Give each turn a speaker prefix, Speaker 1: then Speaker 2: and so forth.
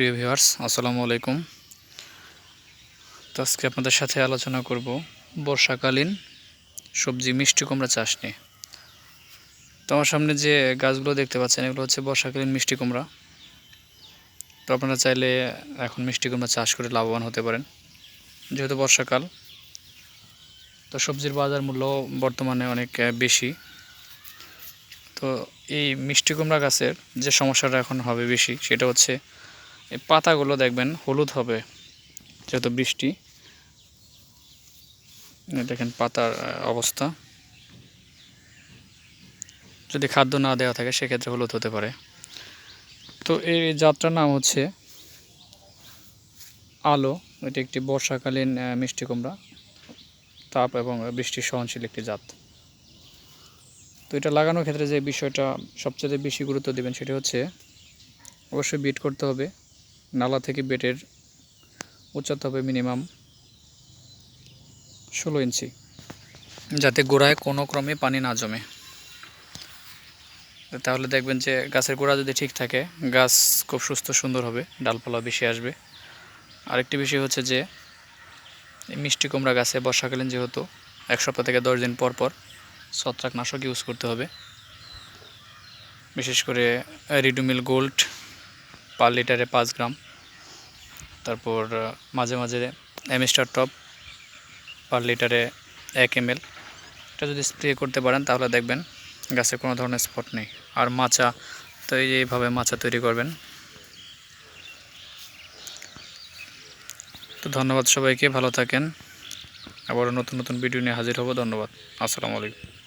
Speaker 1: প্রিয় ভিউয়ার্স, আসসালামু আলাইকুম। তো আজকে আপনাদের সাথে আলোচনা করব বর্ষাকালীন সবজি মিষ্টি কুমড়া চাষ নিয়ে। তো আমার সামনে যে গাছগুলো দেখতে পাচ্ছেন, এগুলো হচ্ছে বর্ষাকালীন মিষ্টি কুমড়া। তো আপনারা চাইলে এখন মিষ্টি কুমড়া চাষ করে লাভবান হতে পারেন, যেহেতু বর্ষাকাল। তো সবজির বাজার মূল্য বর্তমানে অনেক বেশি। তো এই মিষ্টি কুমড়া গাছের যে সমস্যাটা এখন হবে বেশি, সেটা হচ্ছে এই পাতাগুলো দেখবেন হলুদ হবে, যেহেতু বৃষ্টি। দেখেন পাতার অবস্থা। যদি খাদ্য না দেওয়া থাকে, সেক্ষেত্রে হলুদ হতে পারে। তো এই জাতটার নাম হচ্ছে আলো। এটি একটি বর্ষাকালীন মিষ্টি কুমড়া, তাপ এবং বৃষ্টি সহনশীল একটি জাত। তো এটা লাগানোর ক্ষেত্রে যে বিষয়টা সবচেয়ে বেশি গুরুত্ব দেবেন, সেটা হচ্ছে অবশ্যই বিট করতে হবে। নালা থেকে বেটের উচ্চতা হবে মিনিমাম ষোলো ইঞ্চি, যাতে গোড়ায় কোনো ক্রমে পানি না জমে। তাহলে দেখবেন যে গাছের গোড়া যদি ঠিক থাকে, গাছ খুব সুস্থ সুন্দর হবে, ডালপালা বেশি আসবে। আরেকটি বিষয় হচ্ছে যে মিষ্টি কুমড়া গাছে বর্ষাকালীন যেহেতু এক সপ্তাহ থেকে দশ দিন পর পর ছত্রাকনাশক ইউজ করতে হবে। বিশেষ করে রিডুমিল গোল্ড পার লিটারে পাঁচ গ্রাম। তারপর মাঝে মাঝে অ্যামিস্টার টপ পার লিটারে এক এম এটা যদি স্প্রে করতে পারেন, তাহলে দেখবেন গাছে কোনো ধরনের স্পট নেই। আর মাচা, তো এইভাবে মাচা তৈরি করবেন। তো ধন্যবাদ সবাইকে, ভালো থাকেন। আবারও নতুন নতুন ভিডিও নিয়ে হাজির হব। ধন্যবাদ। আসসালামু আলাইকুম।